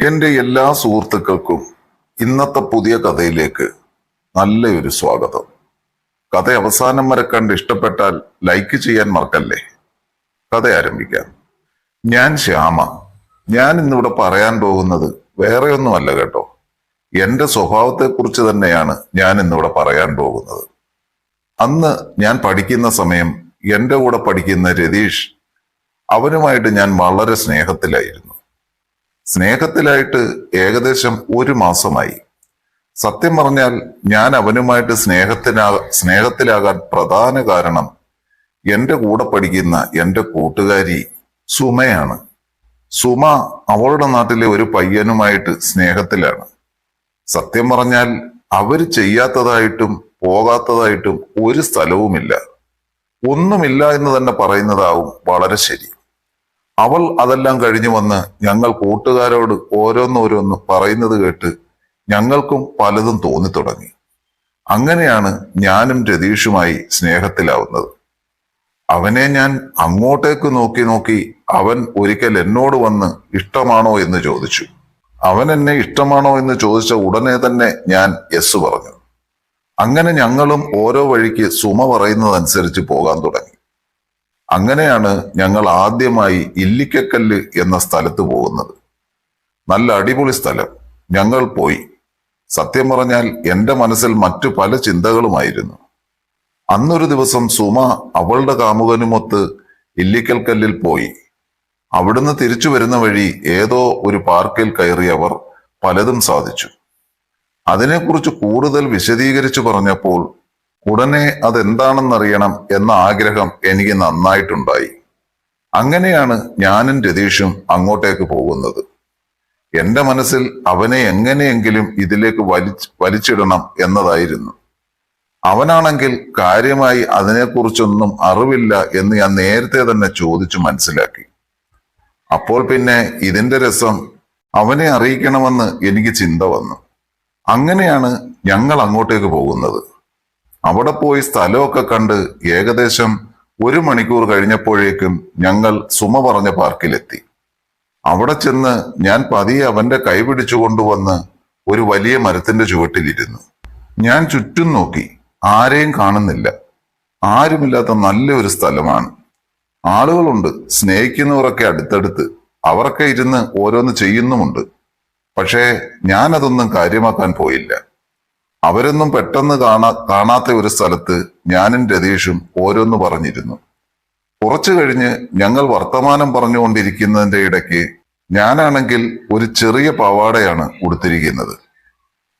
എന്റെ എല്ലാ സുഹൃത്തുക്കൾക്കും ഇന്നത്തെ പുതിയ കഥയിലേക്ക് നല്ലൊരു സ്വാഗതം. കഥ അവസാനം വരെ കണ്ട് ഇഷ്ടപ്പെട്ടാൽ ലൈക്ക് ചെയ്യാൻ മറക്കല്ലേ? കഥ ആരംഭിക്കാം. ഞാൻ ശ്യാമ. ഞാൻ ഇന്നിവിടെ പറയാൻ പോകുന്നത് വേറെ ഒന്നുമല്ല കേട്ടോ. എന്റെ സ്വഭാവത്തെക്കുറിച്ച് തന്നെയാണ് ഞാൻ ഇന്നിവിടെ പറയാൻ പോകുന്നത്. അന്ന് ഞാൻ പഠിക്കുന്ന സമയം എന്റെ കൂടെ പഠിക്കുന്ന രതീഷ് അവനുമായിട്ട് ഞാൻ വളരെ സ്നേഹത്തിലായിരുന്നു. സ്നേഹത്തിലായിട്ട് ഏകദേശം ഒരു മാസമായി. സത്യം പറഞ്ഞാൽ ഞാൻ അവനുമായിട്ട് സ്നേഹത്തിനാ സ്നേഹത്തിലാകാൻ പ്രധാന കാരണം എന്റെ കൂടെ പഠിക്കുന്ന എന്റെ കൂട്ടുകാരി സുമയാണ്. സുമ അവളുടെ നാട്ടിലെ ഒരു പയ്യനുമായിട്ട് സ്നേഹത്തിലാണ്. സത്യം പറഞ്ഞാൽ അവർ ചെയ്യാത്തതായിട്ടും പോകാത്തതായിട്ടും ഒരു സ്ഥലവുമില്ല. ഒന്നുമില്ല എന്ന് തന്നെ പറയുന്നതാവും വളരെ ശരി. അവൾ അതെല്ലാം കഴിഞ്ഞു വന്ന് ഞങ്ങൾ കൂട്ടുകാരോട് ഓരോന്നോരോന്ന് പറയുന്നത് കേട്ട് ഞങ്ങൾക്കും പലതും തോന്നി തുടങ്ങി അങ്ങനെയാണ് ഞാനും രതീഷുമായി സ്നേഹത്തിലാവുന്നത്. അവനെ ഞാൻ അങ്ങോട്ടേക്ക് നോക്കി നോക്കി അവൻ ഒരിക്കൽ എന്നോട് വന്ന് ഇഷ്ടമാണോ എന്ന് ചോദിച്ചു. അവൻ എന്നെ ഇഷ്ടമാണോ എന്ന് ചോദിച്ച ഉടനെ തന്നെ ഞാൻ യെസ് പറഞ്ഞു. അങ്ങനെ ഞങ്ങളും ഓരോ വഴിക്ക് സുമ പറയുന്നതനുസരിച്ച് പോകാൻ തുടങ്ങി. അങ്ങനെയാണ് ഞങ്ങൾ ആദ്യമായി ഇല്ലിക്കക്കല്ല് എന്ന സ്ഥലത്ത് പോകുന്നത്. നല്ല അടിപൊളി സ്ഥലം. ഞങ്ങൾ പോയി. സത്യം പറഞ്ഞാൽ എന്റെ മനസ്സിൽ മറ്റു പല ചിന്തകളുമായിരുന്നു. അന്നൊരു ദിവസം സുമ അവളുടെ കാമുകനുമൊത്ത് ഇല്ലിക്കൽ കല്ലിൽ പോയി. അവിടുന്ന് തിരിച്ചു വരുന്ന വഴി ഏതോ ഒരു പാർക്കിൽ കയറി അവർ പലതും സാധിച്ചു. അതിനെക്കുറിച്ച് കൂടുതൽ വിശദീകരിച്ചു പറഞ്ഞപ്പോൾ ഉടനെ അതെന്താണെന്നറിയണം എന്ന ആഗ്രഹം എനിക്ക് നന്നായിട്ടുണ്ടായി. അങ്ങനെയാണ് ഞാനും രതീഷും അങ്ങോട്ടേക്ക് പോകുന്നത്. എന്റെ മനസ്സിൽ അവനെ എങ്ങനെയെങ്കിലും ഇതിലേക്ക് വലിച്ച് വലിച്ചിടണം എന്നതായിരുന്നു. അവനാണെങ്കിൽ കാര്യമായി അതിനെക്കുറിച്ചൊന്നും അറിവില്ല എന്ന് ഞാൻ നേരത്തെ തന്നെ ചോദിച്ചു മനസ്സിലാക്കി. അപ്പോൾ പിന്നെ ഇതിന്റെ രസം അവനെ അറിയിക്കണമെന്ന് എനിക്ക് ചിന്ത വന്നു. അങ്ങനെയാണ് ഞങ്ങൾ അങ്ങോട്ടേക്ക് പോകുന്നത്. അവിടെ പോയി സ്ഥലമൊക്കെ കണ്ട് ഏകദേശം ഒരു മണിക്കൂർ കഴിഞ്ഞപ്പോഴേക്കും ഞങ്ങൾ സുമ പറഞ്ഞ പാർക്കിലെത്തി. അവിടെ ചെന്ന് ഞാൻ പതിയെ അവന്റെ കൈ പിടിച്ചു കൊണ്ടുവന്ന് ഒരു വലിയ മരത്തിന്റെ ചുവട്ടിലിരുന്നു. ഞാൻ ചുറ്റും നോക്കി. ആരെയും കാണുന്നില്ല. ആരുമില്ലാത്ത നല്ലൊരു സ്ഥലമാണ്. ആളുകളുണ്ട്. സ്നേഹിക്കുന്നവരൊക്കെ അടുത്തടുത്ത്. അവരൊക്കെ ഇരുന്ന് ഓരോന്ന് ചെയ്യുന്നുമുണ്ട്. പക്ഷേ ഞാനതൊന്നും കാര്യമാക്കാൻ പോയില്ല. അവരൊന്നും പെട്ടെന്ന് കാണാ കാണാത്ത ഒരു സ്ഥലത്ത് ഞാനും രതീഷും ഓരോന്ന് പറഞ്ഞിരുന്നു. കുറച്ചു കഴിഞ്ഞ് ഞങ്ങൾ വർത്തമാനം പറഞ്ഞുകൊണ്ടിരിക്കുന്നതിന്റെ ഇടയ്ക്ക് ഞാനാണെങ്കിൽ ഒരു ചെറിയ പാവാടയാണ് ഉടുത്തിരിക്കുന്നത്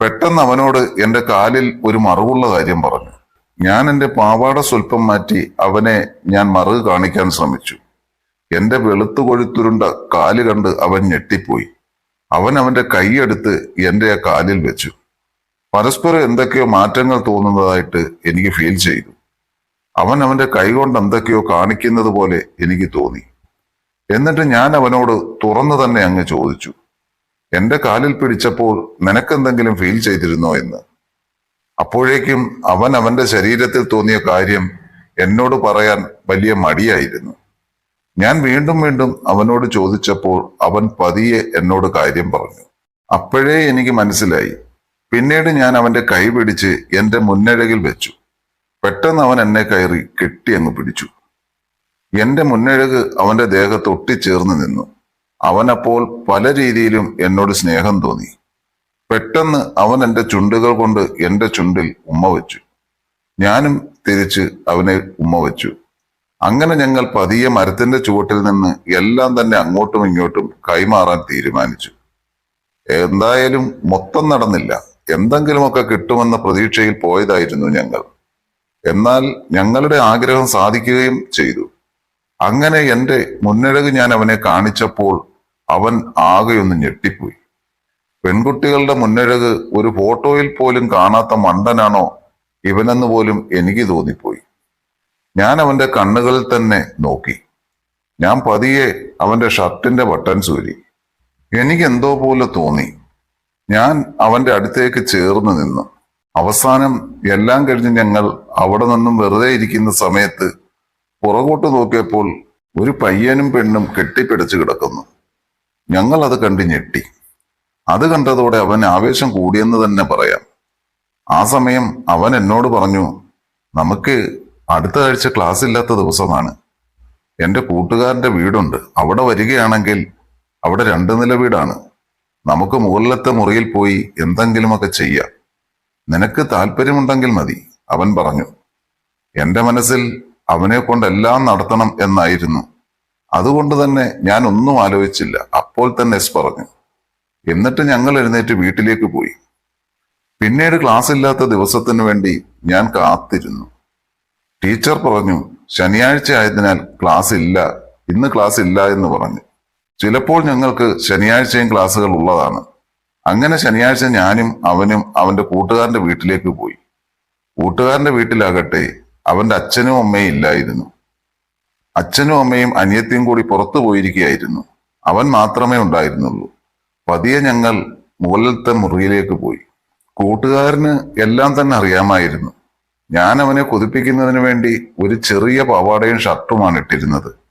പെട്ടെന്ന് അവനോട് എന്റെ കാലിൽ ഒരു മറിവുള്ള കാര്യം പറഞ്ഞു. ഞാൻ എന്റെ പാവാട സ്വല്പം മാറ്റി അവനെ ഞാൻ മറുക് കാണിക്കാൻ ശ്രമിച്ചു. എന്റെ വെളുത്തു കൊഴുത്തുരുണ്ട കാൽ കണ്ട് അവൻ ഞെട്ടിപ്പോയി. അവൻ അവന്റെ കൈയെടുത്ത് എന്റെ ആ കാലിൽ വെച്ചു. പരസ്പരം എന്തൊക്കെയോ മാറ്റങ്ങൾ തോന്നുന്നതായിട്ട് എനിക്ക് ഫീൽ ചെയ്തു. അവൻ അവന്റെ കൈകൊണ്ട് എന്തൊക്കെയോ കാണിക്കുന്നത് പോലെ എനിക്ക് തോന്നി. എന്നിട്ട് ഞാൻ അവനോട് തുറന്നു തന്നെ അങ്ങ് ചോദിച്ചു എന്റെ കാലിൽ പിടിച്ചപ്പോൾ നിനക്കെന്തെങ്കിലും ഫീൽ ചെയ്തിരുന്നോ എന്ന്? അപ്പോഴേക്കും അവൻ അവന്റെ ശരീരത്തിൽ തോന്നിയ കാര്യം എന്നോട് പറയാൻ വലിയ മടിയായിരുന്നു. ഞാൻ വീണ്ടും വീണ്ടും അവനോട് ചോദിച്ചപ്പോൾ അവൻ പതിയെ എന്നോട് കാര്യം പറഞ്ഞു. അപ്പോഴേ എനിക്ക് മനസ്സിലായി പിന്നീട് ഞാൻ അവന്റെ കൈ പിടിച്ച് എന്റെ മുന്നഴകിൽ വെച്ചു. പെട്ടെന്ന് അവൻ എന്നെ കയറി കെട്ടി അങ്ങ് പിടിച്ചു. എന്റെ മുന്നഴക് അവന്റെ ദേഹത്ത് ഒട്ടിച്ചേർന്ന് നിന്നു. അവനപ്പോൾ പല രീതിയിലും എന്നോട് സ്നേഹം തോന്നി. പെട്ടെന്ന് അവൻ എന്റെ ചുണ്ടുകൾ കൊണ്ട് എന്റെ ചുണ്ടിൽ ഉമ്മ വെച്ചു. ഞാനും തിരിച്ച് അവനെ ഉമ്മ വെച്ചു. അങ്ങനെ ഞങ്ങൾ പതിയെ മരത്തിന്റെ ചുവട്ടിൽ നിന്ന് എല്ലാം തന്നെ അങ്ങോട്ടും ഇങ്ങോട്ടും കൈമാറാൻ തീരുമാനിച്ചു. എന്തായാലും മൊത്തം നടന്നില്ല. എന്തെങ്കിലുമൊക്കെ കിട്ടുമെന്ന പ്രതീക്ഷയിൽ പോയതായിരുന്നു ഞങ്ങൾ. എന്നാൽ ഞങ്ങളുടെ ആഗ്രഹം സാധിക്കുകയും ചെയ്തു. അങ്ങനെ എന്റെ മുന്നഴക് ഞാൻ അവനെ കാണിച്ചപ്പോൾ അവൻ ആകെയൊന്ന് ഞെട്ടിപ്പോയി. പെൺകുട്ടികളുടെ മുന്നഴക് ഒരു ഫോട്ടോയിൽ പോലും കാണാത്ത മണ്ടനാണോ ഇവനെന്ന് പോലും എനിക്ക് തോന്നിപ്പോയി. ഞാൻ അവന്റെ കണ്ണുകളിൽ തന്നെ നോക്കി. ഞാൻ പതിയെ അവന്റെ ഷർട്ടിന്റെ ബട്ടൺ സൂരി. എനിക്കെന്തോ പോലെ തോന്നി. ഞാൻ അവന്റെ അടുത്തേക്ക് ചേർന്ന് നിന്നു. അവസാനം എല്ലാം കഴിഞ്ഞ് ഞങ്ങൾ അവിടെ നിന്നും വെറുതെ ഇരിക്കുന്ന സമയത്ത് പുറകോട്ട് നോക്കിയപ്പോൾ ഒരു പയ്യനും പെണ്ണും കെട്ടിപ്പിടിച്ചു കിടക്കുന്നു. ഞങ്ങൾ അത് കണ്ട് ഞെട്ടി. അത് കണ്ടതോടെ അവൻ ആവേശം കൂടിയെന്ന് തന്നെ പറയാം. ആ സമയം അവൻ എന്നോട് പറഞ്ഞു നമുക്ക് അടുത്ത ആഴ്ച ക്ലാസ് ഇല്ലാത്ത ദിവസമാണ്. എന്റെ കൂട്ടുകാരന്റെ വീടുണ്ട്. അവിടെ വരികയാണെങ്കിൽ അവിടെ രണ്ട് നില വീടാണ്. നമുക്ക് മുകളിലത്തെ മുറിയിൽ പോയി എന്തെങ്കിലുമൊക്കെ ചെയ്യാം. നിനക്ക് താല്പര്യമുണ്ടെങ്കിൽ മതി അവൻ പറഞ്ഞു. എന്റെ മനസ്സിൽ അവനെ കൊണ്ടെല്ലാം നടത്തണം എന്നായിരുന്നു. അതുകൊണ്ട് തന്നെ ഞാൻ ഒന്നും ആലോചിച്ചില്ല. അപ്പോൾ തന്നെ എസ് പറഞ്ഞു. എന്നിട്ട് ഞങ്ങൾ എഴുന്നേറ്റ് വീട്ടിലേക്ക് പോയി. പിന്നീട് ക്ലാസ് ഇല്ലാത്ത ദിവസത്തിനു വേണ്ടി ഞാൻ കാത്തിരുന്നു. ടീച്ചർ പറഞ്ഞു ശനിയാഴ്ച ആയതിനാൽ ക്ലാസ് ഇല്ല. ഇന്ന് ക്ലാസ് ഇല്ല എന്ന് പറഞ്ഞു. ചിലപ്പോൾ ഞങ്ങൾക്ക് ശനിയാഴ്ചയും ക്ലാസ്സുകൾ ഉള്ളതാണ്. അങ്ങനെ ശനിയാഴ്ച ഞാനും അവനും അവന്റെ കൂട്ടുകാരന്റെ വീട്ടിലേക്ക് പോയി. കൂട്ടുകാരന്റെ വീട്ടിലാകട്ടെ അവന്റെ അച്ഛനും അമ്മയും ഇല്ലായിരുന്നു. അച്ഛനും അമ്മയും അനിയത്തിയും കൂടി പുറത്തു പോയിരിക്കുകയായിരുന്നു. അവൻ മാത്രമേ ഉണ്ടായിരുന്നുള്ളൂ. പതിയെ ഞങ്ങൾ മുകളിലത്തെ മുറിയിലേക്ക് പോയി. കൂട്ടുകാരന് എല്ലാം തന്നെ അറിയാമായിരുന്നു. ഞാൻ അവനെ കൊതിപ്പിക്കുന്നതിന് വേണ്ടി ഒരു ചെറിയ പാവാടയും ഷർട്ടുമാണ് ഇട്ടിരുന്നത്.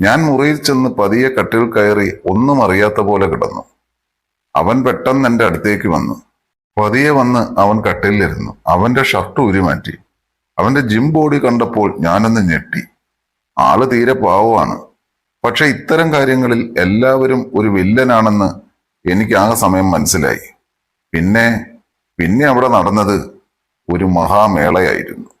ഞാൻ മുറിയിൽ ചെന്ന് പതിയെ കട്ടിൽ കയറി ഒന്നും അറിയാത്ത പോലെ കിടന്നു. അവൻ പെട്ടെന്ന് എന്റെ അടുത്തേക്ക് വന്നു. പതിയെ വന്ന് അവൻ കട്ടിലിരുന്നു അവന്റെ ഷർട്ട് ഉരുമാറ്റി അവന്റെ ജിം ബോഡി കണ്ടപ്പോൾ ഞാനൊന്ന് ഞെട്ടി. ആൾ തീരെ പാവമാണ്. പക്ഷെ ഇത്തരം കാര്യങ്ങളിൽ എല്ലാവരും ഒരു വില്ലനാണെന്ന് എനിക്ക് ആ സമയം മനസ്സിലായി. പിന്നെ പിന്നെ അവിടെ നടന്നത് ഒരു മഹാമേളയായിരുന്നു.